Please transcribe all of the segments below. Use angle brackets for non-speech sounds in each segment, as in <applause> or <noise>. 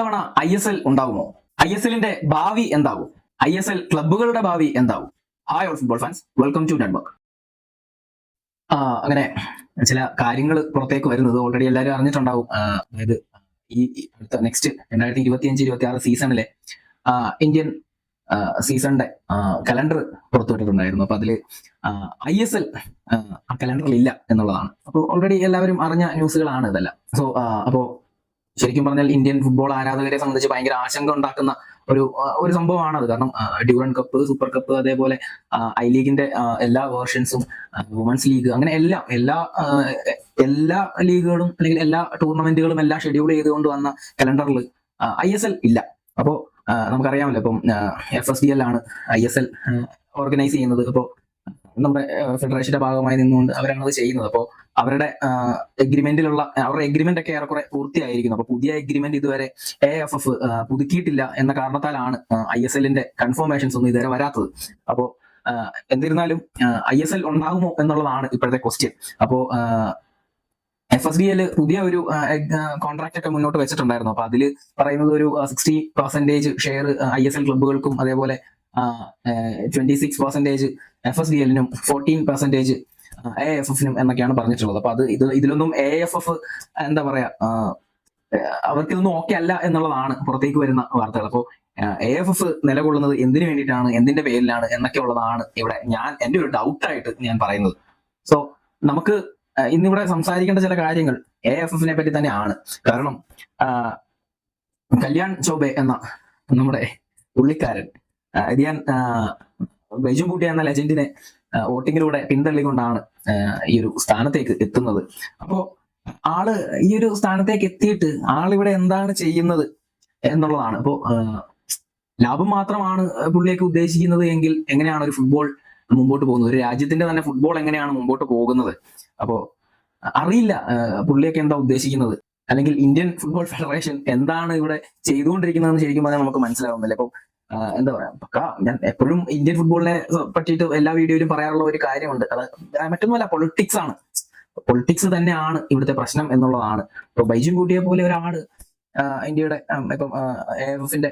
ഇത്തവണ I S L ഉണ്ടാകുമോ? I S എല്ലിന്റെ ഭാവി എന്താകും? ഐ എസ് എൽ ക്ലബുകളുടെ ഭാവി എന്താകും? Hi all football fans welcome to network അങ്ങനെ ചില കാര്യങ്ങൾ പുറത്തേക്ക് വരുന്നത് ഓൾറെഡി എല്ലാവരും അറിഞ്ഞിട്ടുണ്ടാവും അതായത് ഈ അടുത്ത നെക്സ്റ്റ് രണ്ടായിരത്തി ഇരുപത്തി അഞ്ച് ഇരുപത്തി ആറ് സീസണിലെ ഇന്ത്യൻ സീസണിന്റെ കലണ്ടർ പുറത്തുവിട്ടിട്ടുണ്ടായിരുന്നു അപ്പൊ അതിൽ ഐ എസ് എൽ ആ കലണ്ടറിൽ ഇല്ല എന്നുള്ളതാണ്. അപ്പോൾ ഓൾറെഡി എല്ലാവരും അറിഞ്ഞ ന്യൂസുകളാണ് ഇതെല്ലാം. സോ അപ്പോ ശരിക്കും പറഞ്ഞാൽ ഇന്ത്യൻ ഫുട്ബോൾ ആരാധകരെ സംബന്ധിച്ച് ഭയങ്കര ആശങ്ക ഉണ്ടാക്കുന്ന ഒരു ഒരു സംഭവമാണ് അത് കാരണം ഡ്യൂറൻ കപ്പ് സൂപ്പർ കപ്പ് അതേപോലെ ഐ ലീഗിന്റെ എല്ലാ വേർഷൻസും വുമൻസ് ലീഗ് അങ്ങനെ എല്ലാം എല്ലാ എല്ലാ ലീഗുകളും അല്ലെങ്കിൽ എല്ലാ ടൂർണമെന്റുകളും എല്ലാം ഷെഡ്യൂൾ ചെയ്തുകൊണ്ട് വന്ന കലണ്ടറിൽ ഐ എസ് എൽ ഇല്ല. അപ്പോ നമുക്കറിയാമല്ലോ ഇപ്പം എഫ് എസ് ഡി എൽ ആണ് ഐ എസ് എൽ ഓർഗനൈസ് ചെയ്യുന്നത്. അപ്പോൾ നമ്മുടെ ഫെഡറേഷന്റെ ഭാഗമായി നിന്നുകൊണ്ട് അവരാണ് അത് ചെയ്യുന്നത്. അപ്പോൾ അവരുടെ എഗ്രിമെന്റിലുള്ള അവരുടെ എഗ്രിമെന്റ് ഒക്കെ ഏറെക്കുറെ പൂർത്തിയായിരിക്കുന്നു. അപ്പൊ പുതിയ എഗ്രിമെന്റ് ഇതുവരെ എ എഫ് എഫ് പുതുക്കിയിട്ടില്ല എന്ന കാരണത്താലാണ് ഐ എസ് എല്ലിന്റെ കൺഫർമേഷൻസ് ഒന്നും ഇതുവരെ വരാത്തത്. അപ്പോ ആ, എന്നിരുന്നാലും ഐ എസ് എൽ ഉണ്ടാകുമോ എന്നുള്ളതാണ് ഇപ്പോഴത്തെ ക്വസ്റ്റ്യൻ അപ്പോ എഫ് എസ് ഡി എൽ പുതിയ ഒരു കോൺട്രാക്ട് ഒക്കെ മുന്നോട്ട് വെച്ചിട്ടുണ്ടായിരുന്നു. അപ്പൊ അതിൽ പറയുന്നത് ഒരു sixty percentage share I S L ക്ലബുകൾക്കും അതേപോലെ twenty six percentage F S D എല്ലിനും fourteen percentage A F എഫിനും എന്നൊക്കെയാണ് പറഞ്ഞിട്ടുള്ളത്. അപ്പൊ അത് ഇത് ഇതിലൊന്നും എ എഫ് എഫ് എന്താ പറയാ അവർക്ക് ഇതൊന്നും ഓക്കെ അല്ല എന്നുള്ളതാണ് പുറത്തേക്ക് വരുന്ന വാർത്തകൾ. അപ്പോൾ എ എഫ് എഫ് നിലകൊള്ളുന്നത് എന്തിനു വേണ്ടിയിട്ടാണ് എന്തിന്റെ പേരിലാണ് എന്നൊക്കെ ഉള്ളതാണ് ഇവിടെ ഞാൻ എന്റെ ഒരു ഡൗട്ടായിട്ട് ഞാൻ പറയുന്നത്. സോ നമുക്ക് ഇന്നിവിടെ സംസാരിക്കേണ്ട ചില കാര്യങ്ങൾ എ എഫ് എഫിനെ പറ്റി തന്നെയാണ്. കാരണം കല്യാൺ ചോബെ എന്ന നമ്മുടെ പുള്ളിക്കാരൻ ഞാൻ ബൈജു കൂട്ടി എന്ന ലെജൻഡിനെ വോട്ടിങ്ങിലൂടെ പിന്തള്ളിക്കൊണ്ടാണ് ഈ ഒരു സ്ഥാനത്തേക്ക് എത്തുന്നത്. അപ്പോ ആൾ ഈ ഒരു സ്ഥാനത്തേക്ക് എത്തിയിട്ട് ആളിവിടെ എന്താണ് ചെയ്യുന്നത് എന്നുള്ളതാണ്. അപ്പോ ലാഭം മാത്രമാണ് പുള്ളിയൊക്കെ ഉദ്ദേശിക്കുന്നത് എങ്കിൽ എങ്ങനെയാണ് ഒരു ഫുട്ബോൾ മുമ്പോട്ട് പോകുന്നത്? ഒരു രാജ്യത്തിന്റെ തന്നെ ഫുട്ബോൾ എങ്ങനെയാണ് മുമ്പോട്ട് പോകുന്നത്? അപ്പോ അറിയില്ല പുള്ളിയൊക്കെ എന്താ ഉദ്ദേശിക്കുന്നത്? അല്ലെങ്കിൽ ഇന്ത്യൻ ഫുട്ബോൾ ഫെഡറേഷൻ എന്താണ് ഇവിടെ ചെയ്തുകൊണ്ടിരിക്കുന്നതെന്ന് ശരിക്കും പറഞ്ഞാൽ നമുക്ക് മനസ്സിലാവുന്നില്ല. ഇപ്പൊ ആ, എന്താ പറയാ പക്ക ഞാൻ എപ്പോഴും ഇന്ത്യൻ ഫുട്ബോളിനെ പറ്റിയിട്ട് എല്ലാ വീഡിയോയിലും പറയാറുള്ള ഒരു കാര്യമുണ്ട്. അത് മറ്റൊന്നുമല്ല പൊളിറ്റിക്സ് ആണ്. പൊളിറ്റിക്സ് തന്നെയാണ് ഇവിടുത്തെ പ്രശ്നം എന്നുള്ളതാണ്. ഇപ്പൊ ബൈജു കൂട്ടിയെ പോലെ ഒരാൾ ഇന്ത്യയുടെ ഇപ്പം എ എഫ് എഫിന്റെ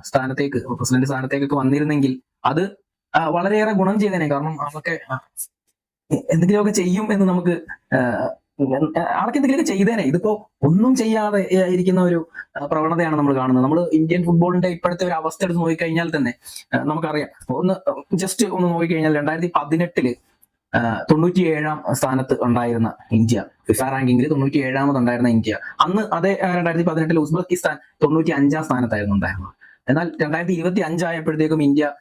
സ്ഥാനത്തേക്ക് പ്രസിഡന്റ് സ്ഥാനത്തേക്കൊക്കെ വന്നിരുന്നെങ്കിൽ അത് വളരെയേറെ ഗുണം ചെയ്തേനെ. കാരണം ആ, എന്തെങ്കിലുമൊക്കെ ചെയ്യും എന്ന് നമുക്ക് ആൾക്ക് എന്തെങ്കിലുമൊക്കെ ചെയ്തേനെ. ഇതിപ്പോ ഒന്നും ചെയ്യാതെ ഇരിക്കുന്ന ഒരു പ്രവണതയാണ് നമ്മൾ കാണുന്നത്. നമ്മൾ ഇന്ത്യൻ ഫുട്ബോളിന്റെ ഇപ്പോഴത്തെ ഒരു അവസ്ഥ എടുത്ത് നോക്കിക്കഴിഞ്ഞാൽ തന്നെ നമുക്കറിയാം. ഒന്ന് ജസ്റ്റ് ഒന്ന് നോക്കിക്കഴിഞ്ഞാൽ രണ്ടായിരത്തി പതിനെട്ടിൽ തൊണ്ണൂറ്റി ഏഴാം സ്ഥാനത്ത് ഉണ്ടായിരുന്ന ഇന്ത്യ. ഫിഫ റാങ്കിങ്ങിൽ തൊണ്ണൂറ്റി ഏഴാമത് ഉണ്ടായിരുന്ന ഇന്ത്യ. അന്ന് അതേ രണ്ടായിരത്തി പതിനെട്ടിൽ ഉസ്ബെക്കിസ്ഥാൻ തൊണ്ണൂറ്റി അഞ്ചാം സ്ഥാനത്തായിരുന്നു ഉണ്ടായിരുന്നത്. എന്നാൽ രണ്ടായിരത്തി ഇരുപത്തി അഞ്ചായപ്പോഴത്തേക്കും ഇന്ത്യ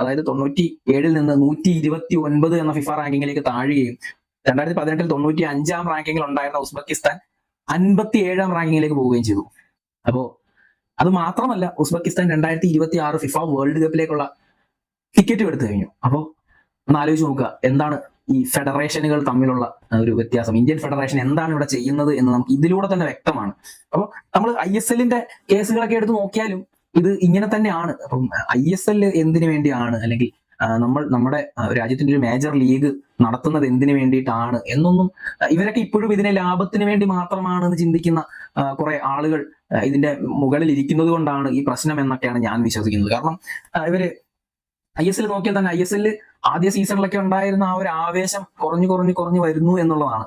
അതായത് തൊണ്ണൂറ്റി ഏഴിൽ നിന്ന് നൂറ്റി ഇരുപത്തി ഒൻപത് എന്ന ഫിഫ റാങ്കിങ്ങിലേക്ക് താഴുകയും രണ്ടായിരത്തി പതിനെട്ടിൽ തൊണ്ണൂറ്റി അഞ്ചാം റാങ്കിങ്ങിൽ ഉണ്ടായിരുന്ന ഉസ്ബെക്കിസ്ഥാൻ അൻപത്തി ഏഴാം റാങ്കിങ്ങിലേക്ക് പോവുകയും ചെയ്തു. അപ്പോ അത് മാത്രമല്ല ഉസ്ബെക്കിസ്ഥാൻ രണ്ടായിരത്തി ഇരുപത്തി ആറ് ഫിഫ വേൾഡ് കപ്പിലേക്കുള്ള ടിക്കറ്റ് എടുത്തു കഴിഞ്ഞു. അപ്പോൾ ഒന്ന് ആലോചിച്ച് നോക്കുക എന്താണ് ഈ ഫെഡറേഷനുകൾ തമ്മിലുള്ള ഒരു വ്യത്യാസം? ഇന്ത്യൻ ഫെഡറേഷൻ എന്താണ് ഇവിടെ ചെയ്യുന്നത് എന്ന് നമുക്ക് ഇതിലൂടെ തന്നെ വ്യക്തമാണ്. അപ്പോൾ നമ്മൾ ഐ എസ് എല്ലിന്റെ കേസുകളൊക്കെ എടുത്ത് നോക്കിയാലും ഇത് ഇങ്ങനെ തന്നെയാണ്. അപ്പം ഐ എസ് എൽ എന്തിനു വേണ്ടിയാണ്? അല്ലെങ്കിൽ നമ്മൾ നമ്മുടെ രാജ്യത്തിന്റെ ഒരു മേജർ ലീഗ് നടത്തുന്നത് എന്തിനു വേണ്ടിയിട്ടാണ് എന്നൊന്നും ഇവരൊക്കെ ഇപ്പോഴും ഇതിനെ ലാഭത്തിന് വേണ്ടി മാത്രമാണ് എന്ന് ചിന്തിക്കുന്ന കുറെ ആളുകൾ ഇതിന്റെ മുകളിൽ ഇരിക്കുന്നത് കൊണ്ടാണ് ഈ പ്രശ്നം എന്നൊക്കെയാണ് ഞാൻ വിശ്വസിക്കുന്നത്. കാരണം ഇവർ ഐ എസ് എൽ നോക്കിയാൽ തന്നെ ഐ എസ് എല്ലിൽ ആദ്യ സീസണിലൊക്കെ ഉണ്ടായിരുന്ന ആ ഒരു ആവേശം കുറഞ്ഞു കുറഞ്ഞു കുറഞ്ഞു വരുന്നു എന്നുള്ളതാണ്.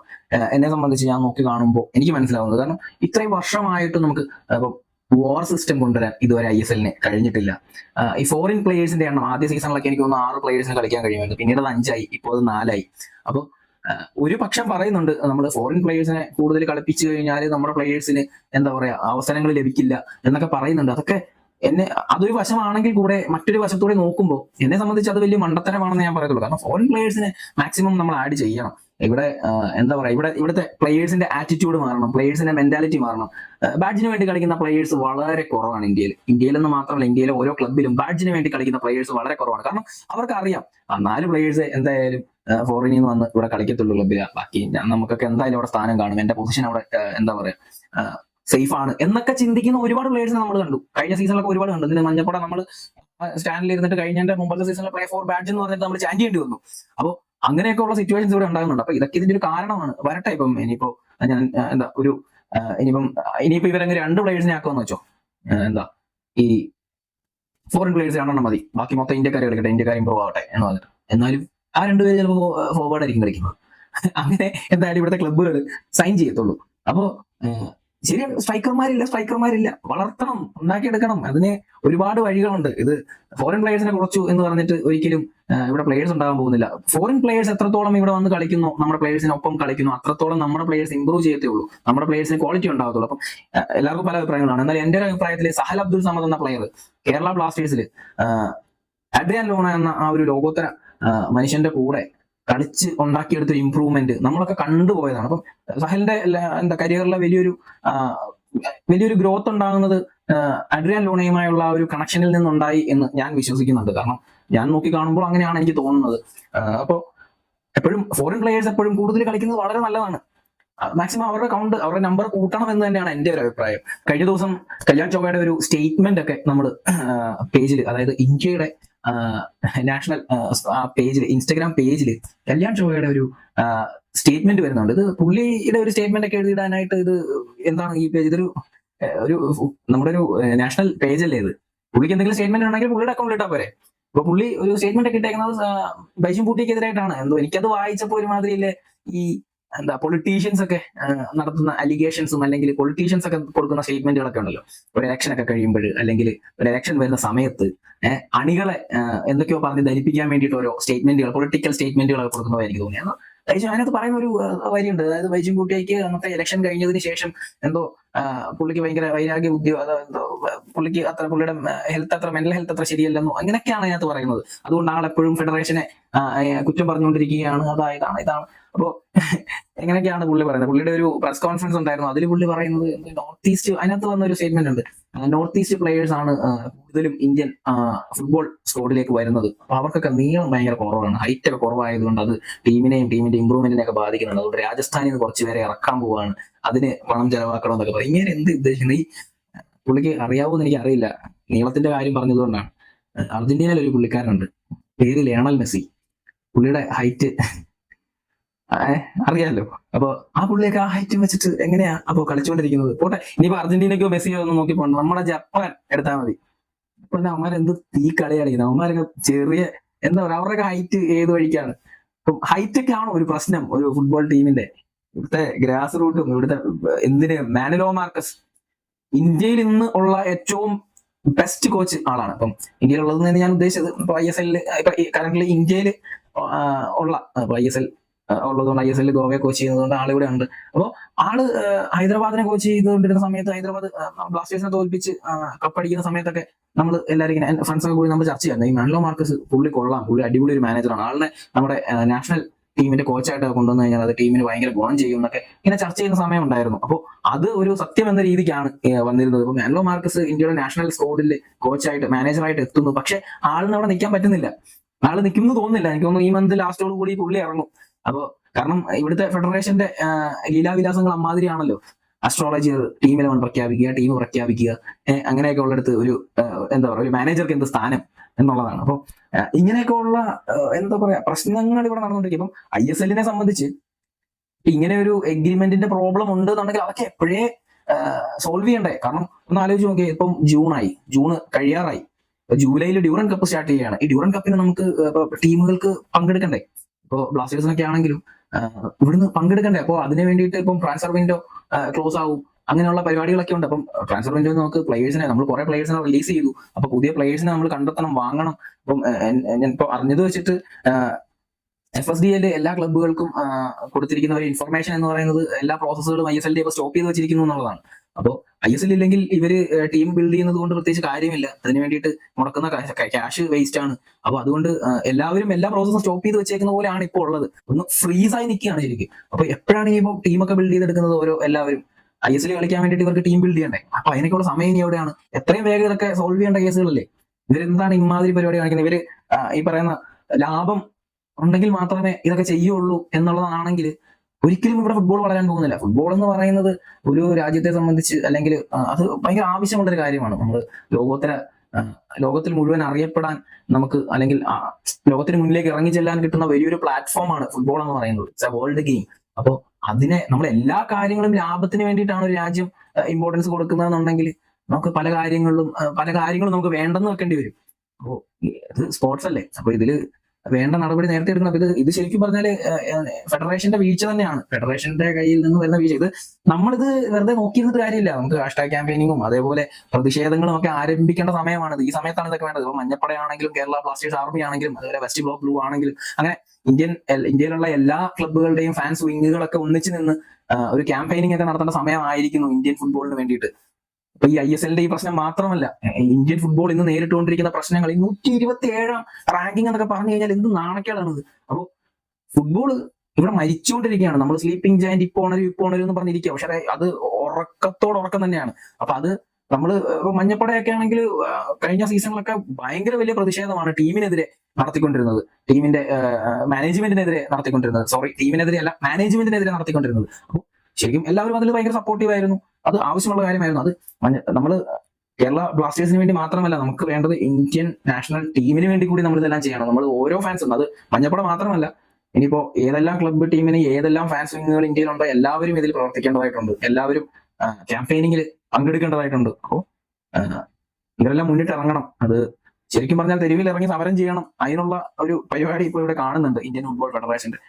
എന്നെ സംബന്ധിച്ച് ഞാൻ നോക്കി കാണുമ്പോൾ എനിക്ക് മനസ്സിലാവുന്നത്. കാരണം ഇത്രയും വർഷമായിട്ട് നമുക്ക് വാർ സിസ്റ്റം കൊണ്ടുവരാൻ ഇതുവരെ ഐ എസ് എല്ലിന് കഴിഞ്ഞിട്ടില്ല. ഈ ഫോറിൻ പ്ലേയേഴ്സിന്റെ എണ്ണം ആദ്യ സീസണിലൊക്കെ എനിക്ക് തോന്നുന്നു ആറ് പ്ലേയേഴ്സിന് കളിക്കാൻ കഴിയുമായിരുന്നു. പിന്നീട് അത് അഞ്ചായി ഇപ്പോൾ അത് നാലായി. അപ്പോൾ ഒരു പക്ഷം പറയുന്നുണ്ട് നമ്മൾ ഫോറിൻ പ്ലേയേഴ്സിനെ കൂടുതൽ കളിപ്പിച്ചു കഴിഞ്ഞാൽ നമ്മുടെ പ്ലേയേഴ്സിന് എന്താ പറയാ അവസരങ്ങൾ ലഭിക്കില്ല എന്നൊക്കെ പറയുന്നുണ്ട്. അതൊക്കെ എന്നെ അതൊരു വശമാണെങ്കിൽ കൂടെ മറ്റൊരു വശത്തൂടെ നോക്കുമ്പോൾ എന്നെ സംബന്ധിച്ച് അത് വലിയ മണ്ടത്തരമാണെന്ന് ഞാൻ പറയത്തുള്ളൂ. കാരണം ഫോറിൻ പ്ലേയേഴ്സിനെ മാക്സിമം നമ്മൾ ആഡ് ചെയ്യണം. ഇവിടെ എന്താ പറയാ ഇവിടെ ഇവിടുത്തെ പ്ലേയേഴ്സിന്റെ ആറ്റിറ്റ്യൂഡ് മാറണം പ്ലേയേഴ്സിന്റെ മെന്റാലിറ്റി മാറണം. ബാഡ്ജിന് വേണ്ടി കളിക്കുന്ന പ്ലേയേഴ്സ് വളരെ കുറവാണ് ഇന്ത്യയിൽ. ഇന്ത്യയിൽ നിന്ന് മാത്രമല്ല ഇന്ത്യയിലെ ഓരോ ക്ലബിലും ബാഡ്ജിന് വേണ്ടി കളിക്കുന്ന പ്ലേയേഴ്സ് വളരെ കുറവാണ്. കാരണം അവർക്ക് അറിയാം നാല് പ്ലേയേഴ്സ് എന്തായാലും ഫോറിനിൽ നിന്ന് വന്ന് ഇവിടെ കളിക്കത്തുള്ളൂ ക്ലബിലാണ് ബാക്കി നമുക്കൊക്കെ എന്തായാലും അവിടെ സ്ഥാനം കാണും. എന്റെ പൊസിഷൻ അവിടെ എന്താ പറയാ സേഫ് ആണ് എന്നൊക്കെ ചിന്തിക്കുന്ന ഒരുപാട് പ്ലേയേഴ്സിനെ നമ്മൾ കണ്ടു. കഴിഞ്ഞ സീസണിലൊക്കെ ഒരുപാട് കണ്ടു. ഇതിന് മഞ്ഞപ്പട നമ്മൾ സ്റ്റാൻഡിൽ ഇരുന്നിട്ട് കഴിഞ്ഞ മുമ്പത്തെ സീസണിൽ പ്ലേ ഫോർ ബാഡ്ജ് എന്ന് പറഞ്ഞിട്ട് നമ്മൾ ചാൻഡ് ചെയ്യേണ്ടി വന്നു. അപ്പോൾ അങ്ങനെയൊക്കെ ഉള്ള സിറ്റുവേഷൻസ് ഇവിടെ ഉണ്ടാകുന്നുണ്ട്. അപ്പൊ ഇതൊക്കെ ഇതിന്റെ ഒരു കാരണമാണ്. വരട്ടെ ഇപ്പം ഇനിയിപ്പോ ഞാൻ എന്താ ഒരു ഇനിയിപ്പം ഇനിയിപ്പോ ഇവരങ്ങ് രണ്ട് പ്ലേയേഴ്സിനെ ആക്കുമെന്ന് വെച്ചോ. എന്താ ഈ ഫോറിൻ പ്ലേയേഴ്സ് രണ്ടെണ്ണം മതി. ബാക്കി മൊത്തം ഇന്ത്യക്കാരെ കളിക്കട്ടെ ഇന്ത്യക്കാർ ഇമ്പ്രൂവ് ആവട്ടെ എന്ന് പറഞ്ഞിട്ട്. എന്നാലും ആ രണ്ടുപേര് ചിലപ്പോൾ ഫോർവേഡ് ആയിരിക്കും കളിക്കുന്നത് <laughs> അങ്ങനെ എന്തായാലും ഇവിടുത്തെ ക്ലബ്ബുകൾ സൈൻ ചെയ്യത്തുള്ളൂ. അപ്പോ ഏഹ്, ശരിയാണ് സ്ട്രൈക്കർമാരില്ല സ്ട്രൈക്കർമാരില്ല. വളർത്തണം ഉണ്ടാക്കിയെടുക്കണം. അതിന് ഒരുപാട് വഴികളുണ്ട്. ഇത് ഫോറിൻ പ്ലേയേഴ്സിനെ കുറച്ചു എന്ന് പറഞ്ഞിട്ട് ഒരിക്കലും ഇവിടെ പ്ലേയേഴ്സ് ഉണ്ടാകാൻ പോകുന്നില്ല. ഫോറിൻ പ്ലേയേഴ്സ് എത്രത്തോളം ഇവിടെ വന്ന് കളിക്കുന്നു നമ്മുടെ പ്ലേയേഴ്സിനൊപ്പം കളിക്കുന്നു അത്രത്തോളം നമ്മുടെ പ്ലേയേഴ്സ് ഇമ്പ്രൂവ് ചെയ്യത്തേ ഉള്ളൂ. നമ്മുടെ പ്ലേയേഴ്സിന് ക്വാളിറ്റി ഉണ്ടാകത്തുള്ളൂ. അപ്പം എല്ലാവർക്കും പല അഭിപ്രായങ്ങളാണ്. എന്നാൽ എന്റെ ഒരു അഭിപ്രായത്തിൽ സഹൽ അബ്ദുൾ സമദ് എന്ന പ്ലെയർ കേരള ബ്ലാസ്റ്റേഴ്സിൽ അഡ്രിയാൻ ലോണ എന്ന ആ ഒരു ലോകോത്തര മനുഷ്യന്റെ കൂടെ കളിച്ച് ഉണ്ടാക്കിയെടുത്ത ഇമ്പ്രൂവ്മെന്റ് നമ്മളൊക്കെ കണ്ടുപോയതാണ് അപ്പം സഹലിന്റെ എന്താ കരിയറിലെ വലിയൊരു വലിയൊരു ഗ്രോത്ത് ഉണ്ടാകുന്നത് അഡ്രിയാൻ ലോണയുമായുള്ള ഒരു കണക്ഷനിൽ നിന്നുണ്ടായി എന്ന് ഞാൻ വിശ്വസിക്കുന്നുണ്ട്. കാരണം ഞാൻ നോക്കി കാണുമ്പോൾ അങ്ങനെയാണ് എനിക്ക് തോന്നുന്നത്. അപ്പോൾ അപ്പോ എപ്പോഴും ഫോറിൻ പ്ലേയേഴ്സ് എപ്പോഴും കൂടുതൽ കളിക്കുന്നത് വളരെ നല്ലതാണ്. മാക്സിമം അവരുടെ കൗണ്ട് അവരുടെ നമ്പർ കൂട്ടണം എന്ന് തന്നെയാണ് എന്റെ ഒരു അഭിപ്രായം. കഴിഞ്ഞ ദിവസം കല്യാൺ ചോബയുടെ ഒരു സ്റ്റേറ്റ്മെന്റ് ഒക്കെ നമ്മൾ പേജിൽ അതായത് ഇന്ത്യയുടെ നാഷണൽ ആ പേജിൽ ഇൻസ്റ്റാഗ്രാം പേജിൽ കല്യാൺ ഷോയുടെ ഒരു സ്റ്റേറ്റ്മെന്റ് വരുന്നുണ്ട്. ഇത് പുള്ളിയുടെ ഒരു സ്റ്റേറ്റ്മെന്റ് ഒക്കെ എഴുതിയിടാനായിട്ട് ഇത് എന്താണ് ഈ പേജ് ഇതൊരു ഒരു നമ്മുടെ ഒരു നാഷണൽ പേജ് അല്ലേ ഇത്? പുള്ളിക്ക് എന്തെങ്കിലും സ്റ്റേറ്റ്മെന്റ് ഉണ്ടെങ്കിൽ പുള്ളിയുടെ അക്കൗണ്ടിൽ ഇട്ടാൽ പോരെ. അപ്പൊ പുള്ളി ഒരു സ്റ്റേറ്റ്മെന്റ് ഒക്കെ ഇട്ടേക്കുന്നത് ബൈജും പൂട്ടിക്കെതിരായിട്ടാണ് എന്തോ എനിക്കത് വായിച്ചപ്പോൾ ഒരുമാതിരിയില്ലേ ഈ എന്താ പൊളിറ്റീഷ്യൻസ് ഒക്കെ നടത്തുന്ന അലിഗേഷൻസും അല്ലെങ്കിൽ പൊളിറ്റീഷ്യൻസ് ഒക്കെ കൊടുക്കുന്ന സ്റ്റേറ്റ്മെന്റുകളൊക്കെ ഉണ്ടല്ലോ. ഒരു ഇലക്ഷൻ ഒക്കെ കഴിയുമ്പോൾ അല്ലെങ്കിൽ ഒരു ഇലക്ഷൻ വരുന്ന സമയത്ത് അണികളെ എന്തൊക്കെയോ പറഞ്ഞ് ധരിപ്പിക്കാൻ വേണ്ടിയിട്ട് ഓരോ സ്റ്റേറ്റ്മെന്റുകൾ പൊളിറ്റിക്കൽ സ്റ്റേറ്റ്മെന്റുകളൊക്കെ കൊടുക്കുന്നതായിരിക്കും തോന്നിയത്. അതിനകത്ത് പറയുന്ന ഒരു വരിയുണ്ട്. അതായത് വൈജും കുട്ടിയേക്ക് അന്നത്തെ ഇലക്ഷൻ കഴിഞ്ഞതിന് ശേഷം എന്തോ പുള്ളിക്ക് ഭയങ്കര വൈരാഗ്യ ബുദ്ധിയോ അതോ എന്തോ പുള്ളിക്ക് അത്ര പുള്ളിയുടെ ഹെൽത്ത് അത്ര മെന്റൽ ഹെൽത്ത് അത്ര ശരിയല്ലെന്നോ അങ്ങനെയൊക്കെയാണ് അതിനകത്ത് പറയുന്നത്. അതുകൊണ്ട് ആൾ എപ്പോഴും ഫെഡറേഷനെ കുറ്റം പറഞ്ഞുകൊണ്ടിരിക്കുകയാണ്. അതായതാണ് ഇതാണ്. അപ്പോ എങ്ങനെയൊക്കെയാണ് പുള്ളി പറയുന്നത്? പുള്ളിയുടെ ഒരു പ്രസ് കോൺഫറൻസ് ഉണ്ടായിരുന്നു. അതിൽ പുള്ളി പറയുന്നത് നോർത്ത് ഈസ്റ്റ് അതിനകത്ത് വന്ന ഒരു സ്റ്റേറ്റ്മെന്റ് ഉണ്ട്. നോർത്ത് ഈസ്റ്റ് പ്ലേയേഴ്സ് ആണ് കൂടുതലും ഇന്ത്യൻ ഫുട്ബോൾ സ്കോഡിലേക്ക് വരുന്നത്. അപ്പൊ അവർക്കൊക്കെ നീളം ഭയങ്കര കുറവാണ്. ഹൈറ്റ് ഒക്കെ കുറവായതുകൊണ്ട് അത് ടീമിനെയും ടീമിന്റെ ഇമ്പ്രൂവ്മെന്റിനെ ഒക്കെ ബാധിക്കുന്നുണ്ട്. അതുകൊണ്ട് രാജസ്ഥാനിൽ നിന്ന് കുറച്ച് പേരെ ഇറക്കാൻ പോവാണ്. അതിന് പണം ചെലവാക്കണം എന്നൊക്കെ പറയും. ഇങ്ങനെ എന്ത് ഉദ്ദേശിക്കുന്നത് ഈ പുള്ളിക്ക് അറിയാവൂന്ന് എനിക്ക് അറിയില്ല നീളത്തിന്റെ കാര്യം പറഞ്ഞതുകൊണ്ടാണ്. അർജന്റീനയിൽ ഒരു പുള്ളിക്കാരനുണ്ട്. പേര് ലേണൽ മെസ്സി. പുള്ളിയുടെ ഹൈറ്റ് അറിയാലോ. അപ്പൊ ആ പുള്ളിയൊക്കെ ആ ഹൈറ്റ് വെച്ചിട്ട് എങ്ങനെയാ അപ്പൊ കളിച്ചുകൊണ്ടിരിക്കുന്നത്? പോട്ടെ ഇനിയിപ്പോ അർജന്റീനയ്ക്കോ മെസ്സിയോ ഒന്നും നോക്കി പോകണം നമ്മുടെ ജപ്പാൻ എടുത്താൽ മതി. ഇപ്പൊ അവന്മാരെന്ത് തീ കളി കളിക്കുന്നത് അവന്മാരൊക്കെ ചെറിയ എന്താ പറയുക അവരുടെ ഹൈറ്റ് ഏത് വഴിക്കാണ്? ഇപ്പം ഹൈറ്റ് ഒക്കെ ആണോ ഒരു പ്രശ്നം ഒരു ഫുട്ബോൾ ടീമിന്റെ ഇവിടുത്തെ ഗ്രാസ് റൂട്ടും ഇവിടുത്തെ എന്തിന് മാനലോ മാർക്കസ്. ഇന്ത്യയിൽ ഇന്ന് ഉള്ള ഏറ്റവും ബെസ്റ്റ് കോച്ച് ആളാണ്. ഇപ്പം ഇന്ത്യയിലുള്ളത് ഞാൻ ഉദ്ദേശിച്ചത്. ഇപ്പൊ ഐ എസ് എല്ലിൽ ഇപ്പൊ കറന്റ് ഇന്ത്യയിൽ ഉള്ള ഐ എസ് എൽ ഉള്ളതുകൊണ്ട് ഐ എസ് എല്ലിൽ ഗോവയെ കോച്ച് ചെയ്യുന്നതുകൊണ്ട് ഇവിടെ ഉണ്ട്. അപ്പോൾ ആൾ ഹൈദരാബാദിനെ കോച്ച് ചെയ്തുകൊണ്ടിരുന്ന സമയത്ത് ഹൈദരാബാദ് ബ്ലാസ്റ്റേഴ്സിനെ തോൽപ്പിച്ച് കപ്പടിക്കുന്ന സമയത്തൊക്കെ നമ്മൾ എല്ലാവരും ഇങ്ങനെ ഫ്രണ്ട്സ് ഒക്കെ കൂടി നമ്മൾ ചർച്ച ചെയ്യാം ഈ മാൻലോ മാർക്കസ് പുള്ളി കൊള്ളാം. പുള്ളി അടിപൊളി ഒരു മാനേജറാണ് ആളിനെ നമ്മുടെ നാഷണൽ ടീമിന്റെ കോച്ചായിട്ട് കൊണ്ടുവന്നു കഴിഞ്ഞാൽ അത് ടീമിന് ഭയങ്കര ഗുണം ചെയ്യും എന്നൊക്കെ ഇങ്ങനെ ചർച്ച ചെയ്യുന്ന സമയം ഉണ്ടായിരുന്നു. അപ്പോൾ അത് ഒരു സത്യം എന്ന രീതിക്കാണ് വന്നിരുന്നത്. ഇപ്പൊ മാൻലോ മാർക്കസ് ഇന്ത്യയുടെ നാഷണൽ സ്കോഡിൽ കോച്ചായിട്ട് മാനേജറായിട്ട് എത്തുന്നു. പക്ഷെ ആളിന് അവിടെ നിൽക്കാൻ പറ്റുന്നില്ല. ആൾ നിൽക്കുന്നു തോന്നുന്നില്ല. എനിക്ക് തോന്നുന്നു ഈ മന്ത് ലാസ്റ്റോട് കൂടി പുള്ളി ഇറങ്ങും. അപ്പോ കാരണം ഇവിടുത്തെ ഫെഡറേഷന്റെ ലീലാവിലാസങ്ങൾ അമ്മാതിരിയാണല്ലോ. അസ്ട്രോളജി ടീം ഇലവൻ പ്രഖ്യാപിക്കുക ടീം പ്രഖ്യാപിക്കുക അങ്ങനെയൊക്കെ ഉള്ളിടത്ത് ഒരു എന്താ പറയുക ഒരു മാനേജർക്ക് എന്ത് സ്ഥാനം എന്നുള്ളതാണ്. അപ്പോൾ ഇങ്ങനെയൊക്കെ ഉള്ള എന്താ പറയാ പ്രശ്നങ്ങൾ ഇവിടെ നടന്നുകൊണ്ടിരിക്കും. ഐ എസ് എല്ലിനെ സംബന്ധിച്ച് ഇങ്ങനെ ഒരു എഗ്രിമെന്റിന്റെ പ്രോബ്ലം ഉണ്ട് എന്നുണ്ടെങ്കിൽ അതൊക്കെ എപ്പോഴേ സോൾവ് ചെയ്യണ്ടേ? കാരണം ഒന്ന് ആലോചിച്ച് നോക്കിയേ ഇപ്പം ആയി ജൂൺ കഴിയാറായി. ജൂലൈയിൽ ഡ്യൂറൻ കപ്പ് സ്റ്റാർട്ട് ചെയ്യുകയാണ്. ഈ ഡ്യൂറൻ കപ്പിന് നമുക്ക് ടീമുകൾക്ക് പങ്കെടുക്കണ്ടേ? ഇപ്പോൾ ബ്ലാസ്റ്റേഴ്സിനൊക്കെ ആണെങ്കിലും ഇവിടുന്ന് പങ്കെടുക്കണ്ടേ? അപ്പോൾ അതിന് വേണ്ടിയിട്ട് ഇപ്പം ട്രാൻസ്ഫർ വിൻഡോ ക്ലോസ് ആവും. അങ്ങനെയുള്ള പരിപാടികളൊക്കെ ഉണ്ട്. അപ്പം ട്രാൻസ്ഫർ വിൻഡോ നമുക്ക് പ്ലേയേഴ്സിനെ നമ്മൾ കുറെ പ്ലേയേഴ്സിനെ റിലീസ് ചെയ്തു. അപ്പൊ പുതിയ പ്ലേയേഴ്സിനെ നമ്മൾ കണ്ടെത്തണം വാങ്ങണം. അപ്പം ഞാൻ ഇപ്പൊ അറിഞ്ഞത് വെച്ചിട്ട് എഫ് എസ് ഡി എൽ എല്ലാ ക്ലബ്ബുകൾക്കും കൊടുത്തിരിക്കുന്ന ഒരു ഇൻഫർമേഷൻ എന്ന് പറയുന്നത് എല്ലാ പ്രോസസ്സുകളും ഐ എസ് എൽ ഡി ഇപ്പോൾ സ്റ്റോപ്പ് ചെയ്ത് വെച്ചിരിക്കുന്നു എന്നുള്ളതാണ്. അപ്പോൾ ഐ എസ് എൽ ഇല്ലെങ്കിൽ ഇവർ ടീം ബിൽഡ് ചെയ്യുന്നത് കൊണ്ട് പ്രത്യേകിച്ച് കാര്യമില്ല. അതിന് വേണ്ടിയിട്ട് മുടക്കുന്ന ക്യാഷ് വേസ്റ്റ് ആണ്. അപ്പൊ അതുകൊണ്ട് എല്ലാവരും എല്ലാ പ്രോസസ്സും സ്റ്റോപ്പ് ചെയ്ത് വെച്ചേക്കുന്ന പോലെയാണ് ഇപ്പോൾ ഉള്ളത്. ഒന്ന് ഫ്രീസ് ആയി നിൽക്കുകയാണ് ശരിക്കും. അപ്പൊ എപ്പോഴാണ് ഈ ഇപ്പോൾ ടീമൊക്കെ ബിൽഡ് ചെയ്തെടുക്കുന്നത് ഓരോ എല്ലാവരും? ഐ എസ് എൽ കളിക്കാൻ വേണ്ടിയിട്ട് ഇവർക്ക് ടീം ബിൽഡ് ചെയ്യണ്ടേ? അപ്പൊ അതിനൊക്കെയുള്ള സമയം ഇനി എവിടെയാണ്? എത്രയും വേഗം ഇതൊക്കെ സോൾവ് ചെയ്യേണ്ട കേസുകളല്ലേ ഇവരെന്താണ് ഇമാതിരി പരിപാടി കാണിക്കുന്നത്? ഇവർ ഈ പറയുന്ന ലാഭം ഉണ്ടെങ്കിൽ മാത്രമേ ഇതൊക്കെ ചെയ്യുള്ളൂ എന്നുള്ളതാണെങ്കിൽ ഒരിക്കലും ഇവിടെ ഫുട്ബോൾ വളരാൻ പോകുന്നില്ല. ഫുട്ബോൾ എന്ന് പറയുന്നത് ഒരു രാജ്യത്തെ സംബന്ധിച്ച് അല്ലെങ്കിൽ അത് ഭയങ്കര ആവശ്യമുള്ള ഒരു കാര്യമാണ്. നമ്മൾ ലോകോത്തര ലോകത്തിൽ മുഴുവൻ അറിയപ്പെടാൻ നമുക്ക് അല്ലെങ്കിൽ ലോകത്തിന് മുന്നിലേക്ക് ഇറങ്ങി ചെല്ലാൻ കിട്ടുന്ന വലിയൊരു പ്ലാറ്റ്ഫോമാണ് ഫുട്ബോൾ എന്ന് പറയുന്നത്. ഇറ്റ്സ് എ വേൾഡ് ഗെയിം അപ്പോൾ അതിനെ നമ്മൾ എല്ലാ കാര്യങ്ങളും ലാഭത്തിന് വേണ്ടിയിട്ടാണ് ഒരു രാജ്യം ഇമ്പോർട്ടൻസ് കൊടുക്കുന്നതെന്നുണ്ടെങ്കിൽ നമുക്ക് പല കാര്യങ്ങളിലും പല കാര്യങ്ങളും നമുക്ക് വേണ്ടെന്ന് വെക്കേണ്ടി വരും. അപ്പോൾ ഇത് സ്പോർട്സ് അല്ലേ? അപ്പൊ ഇതിൽ വേണ്ട നടപടി നേരത്തെ എടുക്കണം. ഇത് ഇത് ശരിക്കും പറഞ്ഞാൽ ഫെഡറേഷന്റെ വീഴ്ച തന്നെയാണ്. ഫെഡറേഷന്റെ കയ്യിൽ നിന്ന് വരുന്ന വീഴ്ച. ഇത് നമ്മളിത് വെറുതെ നോക്കിയിരുന്നിട്ട് കാര്യമില്ല. നമുക്ക് ഹാഷ്ടാഗ് ക്യാമ്പയിനിങ്ങും അതേപോലെ പ്രതിഷേധങ്ങളും ഒക്കെ ആരംഭിക്കേണ്ട സമയമാണിത്. ഈ സമയത്താണ് ഇതൊക്കെ വേണ്ടത്. ഇപ്പൊ മഞ്ഞപ്പടയാണെങ്കിലും കേരള ബ്ലാസ്റ്റേഴ്സ് ആർമി ആണെങ്കിലും അതുപോലെ വെസ്റ്റ് ബ്ലോക്ക് ബ്ലൂ ആണെങ്കിലും അങ്ങനെ ഇന്ത്യൻ ഇന്ത്യയിലുള്ള എല്ലാ ക്ലബുകളുടെയും ഫാൻസ് വിങ്ങുകളൊക്കെ ഒന്നിച്ചു നിന്ന് ഒരു ക്യാമ്പയിനിങ് ഒക്കെ നടത്തേണ്ട സമയമായിരിക്കുന്നു ഇന്ത്യൻ ഫുട്ബോളിന് വേണ്ടിയിട്ട്. ഇപ്പൊ ഈ ഐ എസ് എല്ലിന്റെ ഈ പ്രശ്നം മാത്രമല്ല ഇന്ത്യൻ ഫുട്ബോൾ ഇന്ന് നേരിട്ടുകൊണ്ടിരിക്കുന്ന പ്രശ്നങ്ങൾ ഈ നൂറ്റി ഇരുപത്തി ഏഴാം റാങ്കിങ് എന്നൊക്കെ പറഞ്ഞു കഴിഞ്ഞാൽ എന്ത് നാണക്കേടാണിത്? അപ്പൊ ഫുട്ബോൾ ഇവിടെ മരിച്ചുകൊണ്ടിരിക്കുകയാണ്. നമ്മൾ സ്ലീപ്പിംഗ് ജയന്റ് ഇപ്പോ ഉണരും ഇപ്പോ ഉണരും എന്ന് പറഞ്ഞിരിക്കുക. പക്ഷെ അത് ഉറക്കത്തോട് ഉറക്കം തന്നെയാണ്. അപ്പൊ അത് നമ്മൾ മഞ്ഞപ്പടയൊക്കെ ആണെങ്കിൽ കഴിഞ്ഞ സീസണിലൊക്കെ ഭയങ്കര വലിയ പ്രതിഷേധമാണ് ടീമിനെതിരെ നടത്തിക്കൊണ്ടിരുന്നത്. ടീമിന്റെ മാനേജ്മെന്റിനെതിരെ നടത്തിക്കൊണ്ടിരുന്നത്. സോറി ടീമിനെതിരെ അല്ല മാനേജ്മെന്റിനെതിരെ നടത്തിക്കൊണ്ടിരുന്നത്. അപ്പോൾ ശരിക്കും എല്ലാവരും അതിൽ ഭയങ്കര സപ്പോർട്ടീവ് ആയിരുന്നു. അത് ആവശ്യമുള്ള കാര്യമായിരുന്നു. അത് നമ്മൾ കേരള ബ്ലാസ്റ്റേഴ്സിന് വേണ്ടി മാത്രമല്ല നമുക്ക് വേണ്ടത് ഇന്ത്യൻ നാഷണൽ ടീമിന് വേണ്ടി കൂടി നമ്മൾ ഇതെല്ലാം ചെയ്യണം. നമ്മൾ ഓരോ ഫാൻസും അത് മഞ്ഞപ്പട മാത്രമല്ല ഇനിയിപ്പോ ഏതെല്ലാം ക്ലബ്ബ് ടീമിന് ഏതെല്ലാം ഫാൻസ് വിങ്ങുകൾ ഇന്ത്യയിലുണ്ടോ എല്ലാവരും ഇതിൽ പ്രവർത്തിക്കേണ്ടതായിട്ടുണ്ട്. എല്ലാവരും ക്യാമ്പയിനിങ്ങിൽ പങ്കെടുക്കേണ്ടതായിട്ടുണ്ട്. അപ്പോ ആ, ഇവരെല്ലാം മുന്നിട്ട് ഇറങ്ങണം. അത് ശരിക്കും പറഞ്ഞാൽ തെരുവിൽ ഇറങ്ങി സമരം ചെയ്യണം. അതിനുള്ള ഒരു പരിപാടി ഇപ്പോൾ ഇവിടെ കാണുന്നുണ്ട് ഇന്ത്യൻ ഫുട്ബോൾ ഫെഡറേഷന്റെ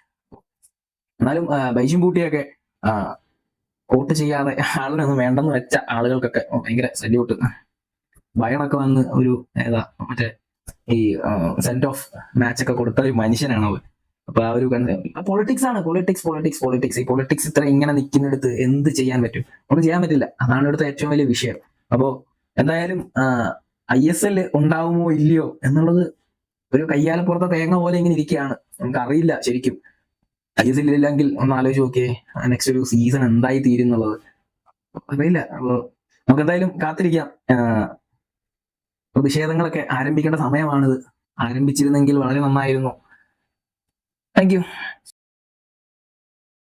എന്നാലും ബൈജിംഗ് ബൈജും പൂട്ടിയൊക്കെ ആ, വോട്ട് ചെയ്യാതെ ആളിനൊന്നും വേണ്ടെന്ന് വെച്ച ആളുകൾക്കൊക്കെ ഭയങ്കര സല്യൂട്ട് ബയണൊക്കെ വന്ന് ഒരു ഏതാ മറ്റേ ഈ സെന്റ് ഓഫ് മാച്ച് ഒക്കെ കൊടുത്ത ഒരു മനുഷ്യനാണ് അവൻ. അപ്പൊ ആ ഒരു പൊളിറ്റിക്സ് ആണ് പൊളിറ്റിക്സ് പൊളിറ്റിക്സ് പൊളിറ്റിക്സ് ഈ പൊളിറ്റിക്സ് ഇത്ര ഇങ്ങനെ നിൽക്കുന്നിടത്ത് എന്ത് ചെയ്യാൻ പറ്റും? ഒന്നും ചെയ്യാൻ പറ്റില്ല. അതാണ് ഇവിടുത്തെ ഏറ്റവും വലിയ വിഷയം. അപ്പോ എന്തായാലും ഐ എസ് എൽ ഉണ്ടാവുമോ ഇല്ലയോ എന്നുള്ളത് ഒരു കയ്യാലപ്പുറത്തെ തേങ്ങ പോലെ ഇങ്ങനെ ഇരിക്കുകയാണ്. നമുക്ക് അറിയില്ല ശരിക്കും. ഐ എസ് എല്ലില്ലെങ്കിൽ ഒന്ന് ആലോചിച്ച് നോക്കിയേ നെക്സ്റ്റ് ഒരു സീസൺ എന്തായി തീരും എന്നുള്ളത് അറിയില്ല. അപ്പോൾ നമുക്ക് എന്തായാലും കാത്തിരിക്കാം പ്രതിഷേധങ്ങളൊക്കെ ആരംഭിക്കേണ്ട സമയമാണിത്. ആരംഭിച്ചിരുന്നെങ്കിൽ വളരെ നന്നായിരുന്നു. താങ്ക്